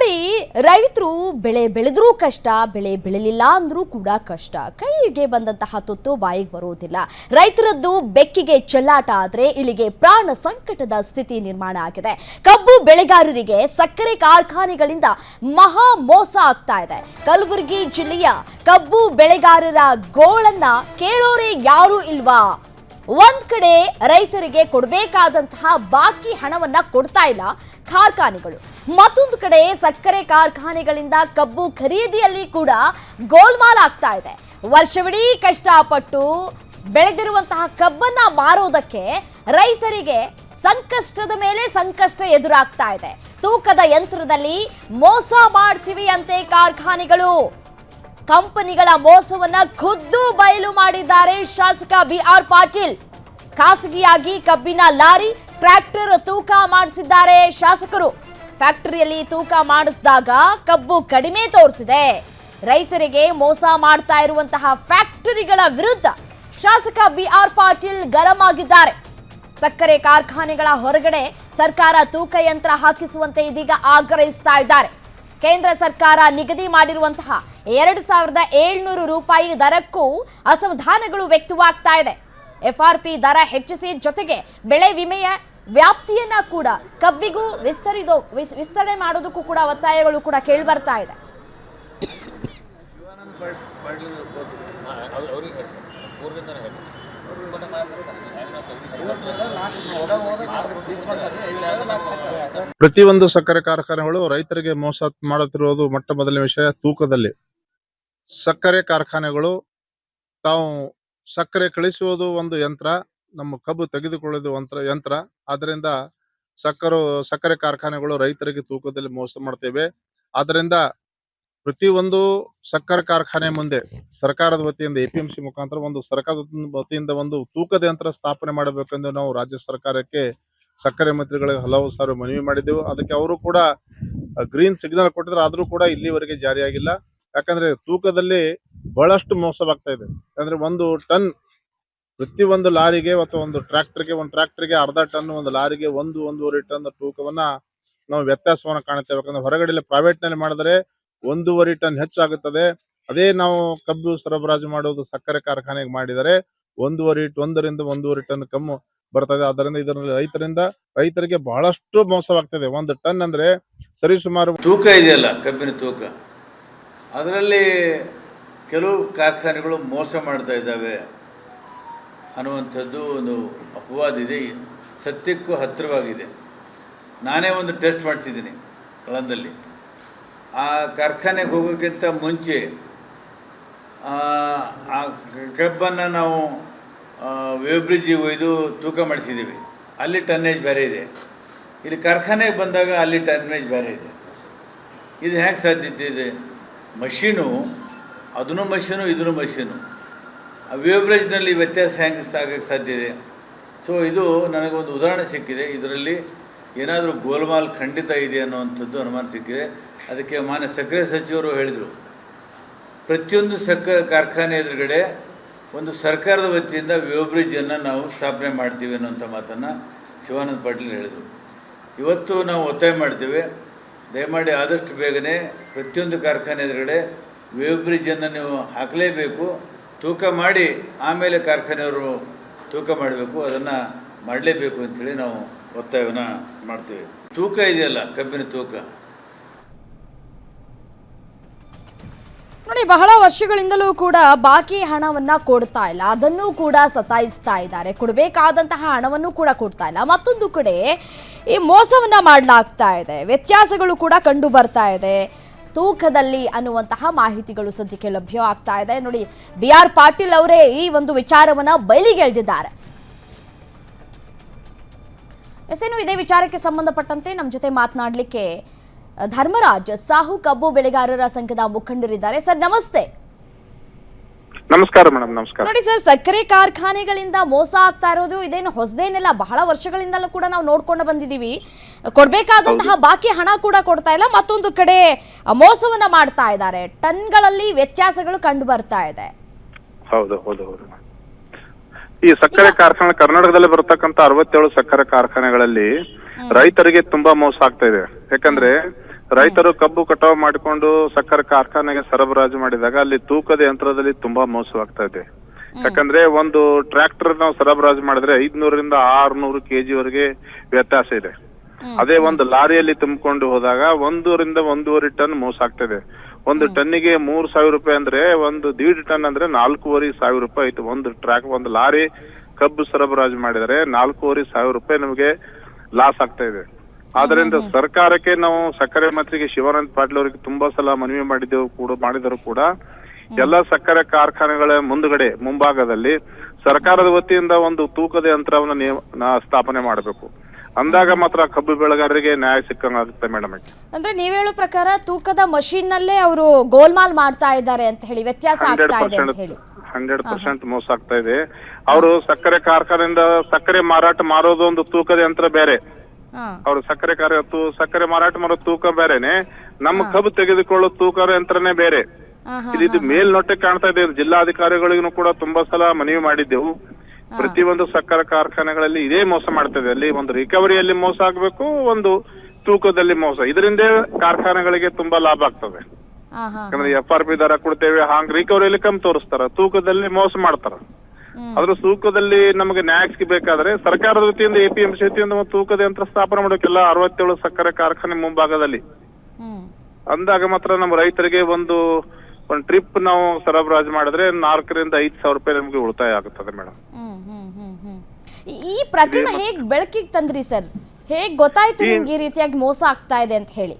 ನೋಡಿ, ರೈತರು ಬೆಳೆ ಬೆಳೆದ್ರೂ ಕಷ್ಟ, ಬೆಳೆ ಬೆಳಿಲಿಲ್ಲ ಅಂದ್ರೂ ಕೂಡ ಕಷ್ಟ. ಕೈಗೆ ಬಂದಂತಹ ತುತ್ತು ಬಾಯಿಗೆ ಬರುವುದಿಲ್ಲ ರೈತರದ್ದು ಬೆಕ್ಕಿಗೆ ಚೆಲ್ಲಾಟ ಆದ್ರೆ ಇಲ್ಲಿಗೆ ಪ್ರಾಣ ಸಂಕಟದ ಸ್ಥಿತಿ ನಿರ್ಮಾಣ ಆಗಿದೆ. ಕಬ್ಬು ಬೆಳೆಗಾರರಿಗೆ ಸಕ್ಕರೆ ಕಾರ್ಖಾನೆಗಳಿಂದ ಮಹಾ ಮೋಸ ಆಗ್ತಾ ಇದೆ. ಕಲಬುರಗಿ ಜಿಲ್ಲೆಯ ಕಬ್ಬು ಬೆಳೆಗಾರರ ಗೋಳನ್ನ ಕೇಳೋರೇ ಯಾರೂ ಇಲ್ವಾ? ಒಂದ್ ಕಡೆ ರೈತರಿಗೆ ಕೊಡಬೇಕಾದಂತಹ ಬಾಕಿ ಹಣವನ್ನ ಕೊಡ್ತಾ ಇಲ್ಲ ಕಾರ್ಖಾನೆಗಳು. ಮತ್ತೊಂದು ಕಡೆ ಸಕ್ಕರೆ ಕಾರ್ಖಾನೆಗಳಿಂದ ಕಬ್ಬು ಖರೀದಿಯಲ್ಲಿ ಕೂಡ ಗೋಲ್ಮಾಲ್ ಆಗ್ತಾ ಇದೆ. ವರ್ಷವಿಡೀ ಕಷ್ಟಪಟ್ಟು ಬೆಳೆದಿರುವಂತಹ ಕಬ್ಬನ್ನ ಮಾರೋದಕ್ಕೆ ರೈತರಿಗೆ ಸಂಕಷ್ಟದ ಮೇಲೆ ಸಂಕಷ್ಟ ಎದುರಾಗ್ತಾ ಇದೆ. ತೂಕದ ಯಂತ್ರದಲ್ಲಿ ಮೋಸ ಮಾಡ್ತೀವಿ ಅಂತೆ ಕಾರ್ಖಾನೆಗಳು. ಕಂಪನಿಗಳ ಮೋಸವನ್ನ ಖುದ್ದು ಬಯಲು ಮಾಡಿದ್ದಾರೆ ಶಾಸಕ ಬಿ ಆರ್ ಪಾಟೀಲ್. ಖಾಸಗಿಯಾಗಿ ಕಬ್ಬಿನ ಲಾರಿ, ಟ್ರ್ಯಾಕ್ಟರ್ ತೂಕ ಮಾಡಿಸಿದ್ದಾರೆ ಶಾಸಕರು. ಫ್ಯಾಕ್ಟರಿಯಲ್ಲಿ ತೂಕ ಮಾಡಿಸಿದಾಗ ಕಬ್ಬು ಕಡಿಮೆ ತೋರಿಸಿದೆ. ರೈತರಿಗೆ ಮೋಸ ಮಾಡ್ತಾ ಇರುವಂತಹ ಫ್ಯಾಕ್ಟರಿಗಳ ವಿರುದ್ಧ ಶಾಸಕ ಬಿ ಆರ್ ಪಾಟೀಲ್ ಗರಂ ಆಗಿದ್ದಾರೆ ಸಕ್ಕರೆ ಕಾರ್ಖಾನೆಗಳ ಹೊರಗಡೆ ಸರ್ಕಾರ ತೂಕ ಯಂತ್ರ ಹಾಕಿಸುವಂತೆ ಇದೀಗ ಆಗ್ರಹಿಸ್ತಾ ಇದ್ದಾರೆ. ಕೇಂದ್ರ ಸರ್ಕಾರ ನಿಗದಿ ಮಾಡಿರುವಂತಹ ಎರಡು ಸಾವಿರದ ಏಳ್ನೂರು ರೂಪಾಯಿ ದರಕ್ಕೂ ಅಸಮಾಧಾನಗಳು ವ್ಯಕ್ತವಾಗ್ತಾ ಇದೆ. ಎಫ್ಆರ್ಪಿ ದರ ಹೆಚ್ಚಿಸಿ ಜೊತೆಗೆ ಬೆಳೆ ವಿಮೆಯ ವ್ಯಾಪ್ತಿಯನ್ನ ಕೂಡ ಕಬ್ಬಿಗೂ ವಿಸ್ತರಿದೋ ವಿಸ್- ವಿಸ್ತರಣೆ ಮಾಡೋದಕ್ಕೂ ಕೂಡ ಒತ್ತಾಯಗಳು ಕೂಡ ಕೇಳಿ ಬರ್ತಾ ಇದೆ ಪ್ರತಿಯೊಂದು ಸಕ್ಕರೆ ಕಾರ್ಖಾನೆಗಳು ರೈತರಿಗೆ ಮೋಸ ಮಾಡುತ್ತಿರುವುದು ಮೊಟ್ಟ ಮೊದಲನೇ ವಿಷಯ ತೂಕದಲ್ಲಿ. ಸಕ್ಕರೆ ಕಾರ್ಖಾನೆಗಳು ತಾವು ಸಕ್ಕರೆ ಕಳಿಸುವುದು ಒಂದು ಯಂತ್ರ ನಮ್ಮ ಕಬ್ಬು ತೆಗೆದುಕೊಳ್ಳುವುದು ಯಂತ್ರ. ಆದ್ರಿಂದ ಸಕ್ಕರೆ ಸಕ್ಕರೆ ಕಾರ್ಖಾನೆಗಳು ರೈತರಿಗೆ ತೂಕದಲ್ಲಿ ಮೋಸ ಮಾಡ್ತೇವೆ. ಆದ್ರಿಂದ ಪ್ರತಿಯೊಂದು ಸಕ್ಕರೆ ಕಾರ್ಖಾನೆ ಮುಂದೆ ಸರ್ಕಾರದ ವತಿಯಿಂದ, ಎಪಿಎಂಸಿ ಮುಖಾಂತರ ಒಂದು ಸರ್ಕಾರದ ವತಿಯಿಂದ ಒಂದು ತೂಕದ ಯಂತ್ರ ಸ್ಥಾಪನೆ ಮಾಡಬೇಕೆಂದು ನಾವು ರಾಜ್ಯ ಸರ್ಕಾರಕ್ಕೆ ಸಕ್ಕರೆ ಮಂತ್ರಿಗಳಿಗೆ ಹಲವು ಸಾರಿ ಮನವಿ ಮಾಡಿದ್ದೆವು. ಅದಕ್ಕೆ ಅವರು ಕೂಡ ಗ್ರೀನ್ ಸಿಗ್ನಲ್ ಕೊಟ್ಟಿದ್ರು. ಆದರೂ ಕೂಡ ಇಲ್ಲಿವರೆಗೆ ಜಾರಿಯಾಗಿಲ್ಲ. ಯಾಕಂದ್ರೆ ತೂಕದಲ್ಲಿ ಬಹಳಷ್ಟು ಮೋಸವಾಗ್ತಾ ಇದೆ. ಯಾಕಂದ್ರೆ ಒಂದು ಟನ್ ಪ್ರತಿ ಒಂದು ಲಾರಿಗೆ ಅಥವಾ ಒಂದು ಟ್ರ್ಯಾಕ್ಟರ್ಗೆ ಒಂದು ಟ್ರ್ಯಾಕ್ಟರ್ಗೆ ಅರ್ಧ ಟನ್, ಒಂದು ಲಾರಿಗೆ ಒಂದು, ಒಂದೂವರೆ ಟನ್ ತೂಕವನ್ನ ನಾವು ವ್ಯತ್ಯಾಸವನ್ನ ಕಾಣುತ್ತೇವೆ. ಯಾಕಂದ್ರೆ ಹೊರಗಡೆ ಪ್ರೈವೇಟ್ನಲ್ಲಿ ಮಾಡಿದ್ರೆ ಒಂದೂವರೆ ಟನ್ ಹೆಚ್ಚಾಗುತ್ತದೆ. ಅದೇ ನಾವು ಕಬ್ಬು ಸರಬರಾಜು ಮಾಡೋದು ಸಕ್ಕರೆ ಕಾರ್ಖಾನೆಗೆ ಮಾಡಿದರೆ ಒಂದೂವರೆ, ಒಂದರಿಂದ ಒಂದೂವರೆ ಟನ್ ಕಮ್ಮು ಬರ್ತದೆ. ಅದರಿಂದ ಇದರಲ್ಲಿ ರೈತರಿಂದ, ರೈತರಿಗೆ ಬಹಳಷ್ಟು ಮೋಸವಾಗ್ತದೆ. ಒಂದು ಟನ್ ಅಂದ್ರೆ ಸರಿಸುಮಾರು ತೂಕ ಇದೆಯಲ್ಲ, ಕಬ್ಬಿನ ತೂಕ. ಅದರಲ್ಲಿ ಕೆಲವು ಕಾರ್ಖಾನೆಗಳು ಮೋಸ ಮಾಡ್ತಾ ಇದ್ದಾವೆ. ಅನ್ನುವಂಥದ್ದು ಒಂದು ಅಪವಾದಿದೆ ಸತ್ಯಕ್ಕೂ ಹತ್ತಿರವಾಗಿದೆ. ನಾನೇ ಒಂದು ಟೆಸ್ಟ್ ಮಾಡಿಸಿದ್ದೀನಿ ಕಳಂದಲ್ಲಿ. ಆ ಕಾರ್ಖಾನೆಗೆ ಹೋಗೋಕ್ಕಿಂತ ಮುಂಚೆ, ಆ ಕಬ್ಬನ್ನು ನಾವು ವೇಬ್ರಿಜ್ಜಿಗೆ ಒಯ್ದು ತೂಕ ಮಾಡಿಸಿದ್ದೀವಿ. ಅಲ್ಲಿ ಟನ್ನೇಜ್ ಬೇರೆ ಇದೆ. ಇಲ್ಲಿ ಕಾರ್ಖಾನೆಗೆ ಬಂದಾಗ ಅಲ್ಲಿ ಟನ್ನೇಜ್ ಬೇರೆ ಇದೆ. ಇದು ಹೇಗೆ ಸಾಧ್ಯತೆ ಇದೆ? ಮಷೀನು, ಅದನ್ನು ಮಷೀನು, ಇದನ್ನು ಮಷೀನು. ವೇವ್ರೇಜ್ನಲ್ಲಿ ವ್ಯತ್ಯಾಸ ಹೆಂಗೆ ಸಾಗಕ್ಕೆ ಸಾಧ್ಯ ಇದೆ? ಸೊ ಇದು ನನಗೊಂದು ಉದಾಹರಣೆ ಸಿಕ್ಕಿದೆ. ಇದರಲ್ಲಿ ಏನಾದರೂ ಗೋಲ್ಮಾಲ್ ಖಂಡಿತ ಇದೆ ಅನ್ನುವಂಥದ್ದು ಅನುಮಾನ ಸಿಕ್ಕಿದೆ. ಅದಕ್ಕೆ ಮಾನ್ಯ ಸಕ್ಕರೆ ಸಚಿವರು ಹೇಳಿದರು. ಪ್ರತಿಯೊಂದು ಸಕ್ಕ, ಕಾರ್ಖಾನೆ ಎದುರುಗಡೆ ಒಂದು ಸರ್ಕಾರದ ವತಿಯಿಂದ ವೇವ್ಬ್ರಿಡ್ಜನ್ನು ನಾವು ಸ್ಥಾಪನೆ ಮಾಡ್ತೀವಿ ಅನ್ನುವಂಥ ಮಾತನ್ನು ಶಿವಾನಂದ ಪಾಟೀಲ್ ಹೇಳಿದರು. ಇವತ್ತು ನಾವು ಒತ್ತಾಯ ಮಾಡ್ತೇವೆ. ದಯಮಾಡಿ ಆದಷ್ಟು ಬೇಗನೆ ಪ್ರತಿಯೊಂದು ಕಾರ್ಖಾನೆ ಎದುರುಗಡೆ ವೇವ್ ನೀವು ಹಾಕಲೇಬೇಕು. ತೂಕ ಮಾಡಿ ಆಮೇಲೆ ಕಾರ್ಖಾನೆಯವರು ತೂಕ ಮಾಡಬೇಕು, ಅದನ್ನು ಮಾಡಲೇಬೇಕು ಅಂಥೇಳಿ ನಾವು ಒತ್ತಾಯವನ್ನು ಮಾಡ್ತೇವೆ. ತೂಕ ಇದೆಯಲ್ಲ, ಕಬ್ಬಿನ ತೂಕ. ನೋಡಿ, ಬಹಳ ವರ್ಷಗಳಿಂದಲೂ ಕೂಡ ಬಾಕಿ ಹಣವನ್ನ ಕೊಡ್ತಾ ಇಲ್ಲ. ಅದನ್ನು ಕೂಡ ಸತಾಯಿಸ್ತಾ ಇದ್ದಾರೆ. ಕೊಡಬೇಕಾದಂತಹ ಹಣವನ್ನು ಕೂಡ ಕೊಡ್ತಾ ಇಲ್ಲ. ಮತ್ತೊಂದು ಕಡೆ ಈ ಮೋಸವನ್ನ ಮಾಡಲಾಗ್ತಾ ಇದೆ. ವ್ಯತ್ಯಾಸಗಳು ಕೂಡ ಕಂಡು ಬರ್ತಾ ಇದೆ. ತೂಕದಲ್ಲಿ ಅನ್ನುವಂತಹ ಮಾಹಿತಿಗಳು ಸದ್ಯಕ್ಕೆ ಲಭ್ಯ ಆಗ್ತಾ ಇದೆ. ನೋಡಿ ಬಿ ಆರ್ ಪಾಟೀಲ್ ಅವರೇ ಈ ಒಂದು ವಿಚಾರವನ್ನ ಬಯಲಿಗೆಳೆದಿದ್ದಾರೆ ಎಸ್ ಏನು ಇದೇ ವಿಚಾರಕ್ಕೆ ಸಂಬಂಧಪಟ್ಟಂತೆ ನಮ್ಮ ಜೊತೆ ಮಾತನಾಡಲಿಕ್ಕೆ ಧರ್ಮರಾಜ್ ಸಾಹು ಕಬ್ಬು ಬೆಳೆಗಾರರ ಸಂಘದ ಮುಖಂಡರಿದ್ದಾರೆ. ಸರ್, ನಮಸ್ತೆ. ನಮಸ್ಕಾರ ಮೇಡಮ್ ನಮಸ್ಕಾರ. ನೋಡಿ ಸರ್ ಸಕ್ಕರೆ ಕಾರ್ಖಾನೆಗಳಿಂದ ಮೋಸ ಆಗ್ತಾ ಇರೋದು ಇದೇನು ಹೊಸದೇನಿಲ್ಲ ಬಹಳ ವರ್ಷಗಳಿಂದಲೂ ಕೂಡ ನಾವು ನೋಡ್ಕೊಂಡು ಬಂದಿದೀವಿ ಕೊಡ್ಬೇಕಾದಂತಹ ಬಾಕಿ ಹಣ ಕೂಡ ಕೊಡ್ತಾ ಇಲ್ಲ ಮತ್ತೊಂದು ಕಡೆ ಮೋಸವನ್ನ ಮಾಡ್ತಾ ಇದ್ದಾರೆ. ಟನ್ಗಳಲ್ಲಿ ವ್ಯತ್ಯಾಸಗಳು ಕಂಡು ಬರ್ತಾ ಇದೆ. ಹೌದು ಹೌದು ಹೌದು. ಈ ಸಕ್ಕರೆ ಕಾರ್ಖಾನೆ ಕರ್ನಾಟಕದಲ್ಲಿ ಬರತಕ್ಕಂತ ಅರವತ್ತೇಳು ಸಕ್ಕರೆ ಕಾರ್ಖಾನೆಗಳಲ್ಲಿ ರೈತರಿಗೆ ತುಂಬಾ ಮೋಸ ಆಗ್ತಾ ಇದೆ. ಯಾಕಂದ್ರೆ ರೈತರು ಕಬ್ಬು ಕಟಾವು ಮಾಡಿಕೊಂಡು ಸಕ್ಕರೆ ಕಾರ್ಖಾನೆಗೆ ಸರಬರಾಜು ಮಾಡಿದಾಗ ಅಲ್ಲಿ ತೂಕದ ಯಂತ್ರದಲ್ಲಿ ತುಂಬಾ ಮೋಸವಾಗ್ತಾ ಇದೆ. ಯಾಕಂದ್ರೆ ಒಂದು ಟ್ರ್ಯಾಕ್ಟರ್ ನಾವು ಸರಬರಾಜು ಮಾಡಿದ್ರೆ ಐದ್ನೂರರಿಂದ ಆರ್ನೂರು ಕೆಜಿ ವರೆಗೆ ವ್ಯತ್ಯಾಸ ಇದೆ. ಅದೇ ಒಂದು ಲಾರಿಯಲ್ಲಿ ತುಂಬಿಕೊಂಡು ಹೋದಾಗ ಒಂದೂರಿಂದ ಒಂದೂವರೆ ಟನ್ ಮೋಸ ಆಗ್ತದೆ ಒಂದು ಟನ್ನಿಗೆ ಮೂರ್ ಸಾವಿರ ರೂಪಾಯಿ ಅಂದ್ರೆ ಒಂದು ದೀಡ್ ಟನ್ ಅಂದ್ರೆ ನಾಲ್ಕೂವರೆ ಸಾವಿರ ರೂಪಾಯಿ ಆಯ್ತು. ಒಂದು ಟ್ರ್ಯಾಕ್ ಒಂದು ಲಾರಿ ಕಬ್ಬು ಸರಬರಾಜು ಮಾಡಿದರೆ ನಾಲ್ಕೂವರೆ ಸಾವಿರ ರೂಪಾಯಿ ನಮಗೆ ಲಾಸ್ ಆಗ್ತಾ ಇದೆ. ಆದ್ರಿಂದ ಸರ್ಕಾರಕ್ಕೆ ನಾವು ಸಕ್ಕರೆ ಮಂತ್ರಿಗೆ ಶಿವಾನಂದ ಪಾಟೀಲ್ ಅವರಿಗೆ ತುಂಬಾ ಸಲ ಮನವಿ ಮಾಡಿದ್ದೆವು ಕೂಡ ಮಾಡಿದರು ಕೂಡ ಎಲ್ಲ ಸಕ್ಕರೆ ಕಾರ್ಖಾನೆಗಳ ಮುಂದುಗಡೆ ಮುಂಭಾಗದಲ್ಲಿ ಸರ್ಕಾರದ ವತಿಯಿಂದ ಒಂದು ತೂಕದ ಯಂತ್ರವನ್ನು ಸ್ಥಾಪನೆ ಮಾಡಬೇಕು. ಅಂದಾಗ ಮಾತ್ರ ಕಬ್ಬು ಬೆಳೆಗಾರರಿಗೆ ನ್ಯಾಯ ಸಿಕ್ಕಂಗಾಗುತ್ತೆ ಮೇಡಮ್ ಅಂದ್ರೆ ನೀವ್ ಹೇಳೋ ಪ್ರಕಾರ ತೂಕದ ಮಷೀನ್ ನಲ್ಲೇ ಅವರು ಗೋಲ್ಮಾಲ್ ಮಾಡ್ತಾ ಇದ್ದಾರೆ ಅಂತ ಹೇಳಿ ವ್ಯತ್ಯಾಸ ಹಂಡ್ರೆಡ್ ಆಗ್ತಾ ಇದೆ ಅಂತ ಪರ್ಸೆಂಟ್ ಹೇಳಿ. ಹಂಡ್ರೆಡ್ ಪರ್ಸೆಂಟ್ ಮೋಸ ಆಗ್ತಾ ಇದೆ. ಅವರು ಸಕ್ಕರೆ ಕಾರ್ಖಾನೆಯಿಂದ ಸಕ್ಕರೆ ಮಾರಾಟ ಮಾರೋದು ಒಂದು ತೂಕದ ಯಂತ್ರ ಬೇರೆ. ಅವ್ರು ಸಕ್ಕರೆ ಕಾರ್ಯ ಸಕ್ಕರೆ ಮಾರಾಟ ಮಾಡೋ ತೂಕ ಬೇರೆನೆ. ನಮ್ಮ ಕಬ್ಬು ತೆಗೆದುಕೊಳ್ಳೋ ತೂಕ ಯಂತ್ರನೇ ಬೇರೆ. ಇದು ಇದು ಮೇಲ್ನೋಟೆ ಕಾಣ್ತಾ ಇದೆ. ಜಿಲ್ಲಾಧಿಕಾರಿಗಳಿಗೂ ಕೂಡ ತುಂಬಾ ಸಲ ಮನವಿ ಮಾಡಿದ್ದೆವು. ಪ್ರತಿಯೊಂದು ಸಕ್ಕರೆ ಕಾರ್ಖಾನೆಗಳಲ್ಲಿ ಇದೇ ಮೋಸ ಮಾಡ್ತಾ ಇದೆ. ಅಲ್ಲಿ ಒಂದು ರಿಕವರಿಯಲ್ಲಿ ಮೋಸ ಆಗ್ಬೇಕು ಒಂದು ತೂಕದಲ್ಲಿ ಮೋಸ. ಇದರಿಂದ ಕಾರ್ಖಾನೆಗಳಿಗೆ ತುಂಬಾ ಲಾಭ ಆಗ್ತದೆ. ಯಾಕಂದ್ರೆ ಎಫ್ ಆರ್ ಪಿ ದರ ಕೊಡ್ತೇವೆ ಹಾಂಗ್ ರಿಕವರಿಯಲ್ಲಿ ಕಮ್ಮಿ ತೋರಿಸ್ತಾರ. ತೂಕದಲ್ಲಿ ಮೋಸ ಮಾಡ್ತಾರ. ಅದ್ರ ತೂಕದಲ್ಲಿ ನಮಗೆ ನ್ಯಾಯ ಬೇಕಾದ್ರೆ ಸರ್ಕಾರದ ವತಿಯಿಂದ ಎಪಿಎಂಸಿ ವತಿಯಿಂದ ಒಂದು ತೂಕದ ಯಂತ್ರ ಸ್ಥಾಪನೆ ಮಾಡೋಕೆಲ್ಲ ಅರವತ್ತೇಳು ಸಕ್ಕರೆ ಕಾರ್ಖಾನೆ ಮುಂಭಾಗದಲ್ಲಿ. ಅಂದಾಗ ಮಾತ್ರ ನಮ್ಮ ರೈತರಿಗೆ ಒಂದು ಒಂದು ಟ್ರಿಪ್ ನಾವು ಸರಬರಾಜು ಮಾಡಿದ್ರೆ ನಾಲ್ಕರಿಂದ ಐದು ಸಾವಿರ ರೂಪಾಯಿ ನಮ್ಗೆ ಉಳಿತಾಯ ಆಗುತ್ತದೆ ಮೇಡಮ್. ಈ- ಪ್ರಕರಣ ಹೇಗ್ ಬೆಳಕಿಗೆ ತಂದ್ರಿ ಸರ್? ಹೇಗ್ ಗೊತ್ತಾಯ್ತು ನಿಮ್ಗೆ ಈ ರೀತಿಯಾಗಿ ಮೋಸ ಆಗ್ತಾ ಇದೆ ಅಂತ ಹೇಳಿ?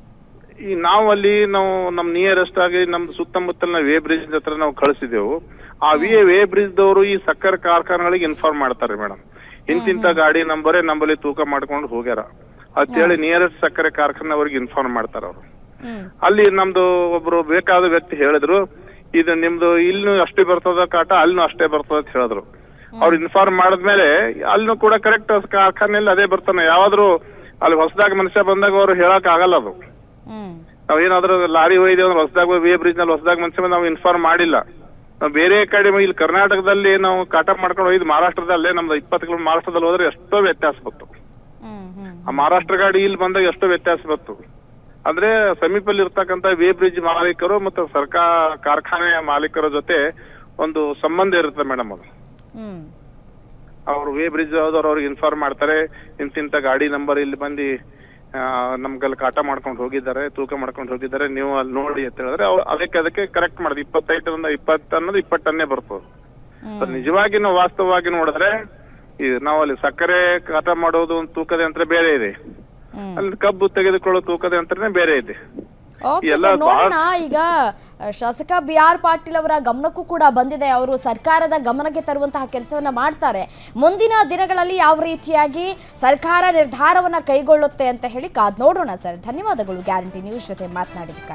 ಈ ನಾವು ಅಲ್ಲಿ ನಾವು ನಮ್ ನಿಯರೆಸ್ಟ್ ಆಗಿ ನಮ್ದು ಸುತ್ತಮುತ್ತಲಿನ ವೇ ಬ್ರಿಡ್ಜ್ ಹತ್ರ ನಾವು ಕಳಿಸಿದೆವು. ಆ ವಿ ವೇ ಬ್ರಿಡ್ಜ್ ದವರು ಈ ಸಕ್ಕರೆ ಕಾರ್ಖಾನೆಗಳಿಗೆ ಇನ್ಫಾರ್ಮ್ ಮಾಡ್ತಾರೆ ಮೇಡಮ್ ಇಂತಿಂತ ಗಾಡಿ ನಂಬರೇ ನಂಬಲ್ಲಿ ತೂಕ ಮಾಡ್ಕೊಂಡು ಹೋಗ್ಯಾರ. ಅಂತೇಳಿ ನಿಯರೆಸ್ಟ್ ಸಕ್ಕರೆ ಕಾರ್ಖಾನೆ ಅವ್ರಿಗೆ ಇನ್ಫಾರ್ಮ್ ಮಾಡ್ತಾರ ಅವರು. ಅಲ್ಲಿ ನಮ್ದು ಒಬ್ರು ಬೇಕಾದ ವ್ಯಕ್ತಿ ಹೇಳಿದ್ರು ಇದು ನಿಮ್ದು ಇಲ್ಲೂ ಅಷ್ಟೇ ಬರ್ತದ ಕಾಟ ಅಲ್ಲಿನೂ ಅಷ್ಟೇ ಬರ್ತದ ಅಂತ ಹೇಳಿದ್ರು. ಅವ್ರು ಇನ್ಫಾರ್ಮ್ ಮಾಡಿದ್ಮೇಲೆ ಅಲ್ಲಿನೂ ಕೂಡ ಕರೆಕ್ಟ್ ಕಾರ್ಖಾನೆಯಲ್ಲಿ ಅದೇ ಬರ್ತಾನೆ. ಯಾವಾದ್ರೂ ಅಲ್ಲಿ ಹೊಸದಾಗಿ ಮನುಷ್ಯ ಬಂದಾಗ ಅವ್ರು ಹೇಳಕ್ ಆಗಲ್ಲ ಅದು. ಹ್ಮ್. ನಾವ್ ಏನಾದ್ರೂ ಲಾರಿ ಒಯ್ದೇವ್ ಹೊಸದಾಗ ಹೊಸದಾಗಿ ವಿ ಬ್ರಿಡ್ಜ್ನಲ್ಲಿ ಹೊಸದಾಗ ಮನುಷ್ಯ ಬಂದ್ ನಾವು ಇನ್ಫಾರ್ಮ್ ಮಾಡಿಲ್ಲ. ಬೇರೆ ಕಡೆ ಇಲ್ಲಿ ಕರ್ನಾಟಕದಲ್ಲಿ ನಾವು ಕಾಟ ಮಾಡ್ಕೊಂಡು ಹೋಗಿದ್ ಮಹಾರಾಷ್ಟ್ರದಲ್ಲೇ ನಮ್ದು ಇಪ್ಪತ್ತು ಕಿಲೋಮೀಟರ್ ಮಹಾರಾಷ್ಟ್ರದಲ್ಲಿ ಹೋದ್ರೆ ಎಷ್ಟೋ ವ್ಯತ್ಯಾಸ ಬಂತು. ಆ ಮಹಾರಾಷ್ಟ್ರ ಗಾಡಿ ಇಲ್ಲಿ ಬಂದಾಗ ಎಷ್ಟೋ ವ್ಯತ್ಯಾಸ ಬಂತು. ಅಂದ್ರೆ ಸಮೀಪಲ್ಲಿ ಇರ್ತಕ್ಕಂತ ವೇ ಬ್ರಿಡ್ಜ್ ಮಾಲೀಕರು ಮತ್ತು ಸರ್ಕಾರ ಕಾರ್ಖಾನೆಯ ಮಾಲೀಕರ ಜೊತೆ ಒಂದು ಸಂಬಂಧ ಇರುತ್ತೆ ಮೇಡಮ್ ಅದು. ಅವ್ರು ವೇ ಬ್ರಿಡ್ಜ್ ಆದವ್ರು ಅವ್ರಿಗೆ ಇನ್ಫಾರ್ಮ್ ಮಾಡ್ತಾರೆ ಇಂತಿಂತ ಗಾಡಿ ನಂಬರ್ ಇಲ್ಲಿ ಬಂದು ನಮ್ಗಲ್ಲಿ ಕಾಟ ಮಾಡ್ಕೊಂಡು ಹೋಗಿದ್ದಾರೆ ತೂಕ ಮಾಡ್ಕೊಂಡು ಹೋಗಿದ್ದಾರೆ ನೀವು ಅಲ್ಲಿ ನೋಡಿ ಅಂತ ಹೇಳಿದ್ರೆ ಅವ್ರು ಅದಕ್ಕೆ ಅದಕ್ಕೆ ಕರೆಕ್ಟ್ ಮಾಡಿದ್ರು. ಇಪ್ಪತ್ತೈದರಿಂದ ಇಪ್ಪತ್ತು ಅನ್ನೋದು ಇಪ್ಪತ್ತು ಟನ್ನೇ ಬರ್ತದೆ ನಿಜವಾಗಿ ನಾವು ವಾಸ್ತವವಾಗಿ ನೋಡಿದ್ರೆ ಈ ನಾವು ಅಲ್ಲಿ ಸಕ್ಕರೆ ಕಾಟ ಮಾಡೋದು ಒಂದು ತೂಕದ ಯಂತ್ರ ಬೇರೆ ಇದೆ. ಅಲ್ಲಿ ಕಬ್ಬು ತೆಗೆದುಕೊಳ್ಳೋ ತೂಕದ ಯಂತ್ರನೇ ಬೇರೆ ಇದೆ. ಓಕೆ ಎಲ್ಲ ಸರ್ ನೋಡೋಣ. ಈಗ ಶಾಸಕ ಬಿ ಆರ್ ಪಾಟೀಲ್ ಅವರ ಗಮನಕ್ಕೂ ಕೂಡ ಬಂದಿದೆ. ಅವರು ಸರ್ಕಾರದ ಗಮನಕ್ಕೆ ತರುವಂತಹ ಕೆಲಸವನ್ನ ಮಾಡ್ತಾರೆ. ಮುಂದಿನ ದಿನಗಳಲ್ಲಿ ಯಾವ ರೀತಿಯಾಗಿ ಸರ್ಕಾರ ನಿರ್ಧಾರವನ್ನ ಕೈಗೊಳ್ಳುತ್ತೆ ಅಂತ ಹೇಳಿ ಕಾದ್ ನೋಡೋಣ ಸರ್. ಧನ್ಯವಾದಗಳು. ಗ್ಯಾರಂಟಿ ನ್ಯೂಸ್ ಜೊತೆ ಮಾತನಾಡಿದ್ದಕ್ಕಾಗಿ.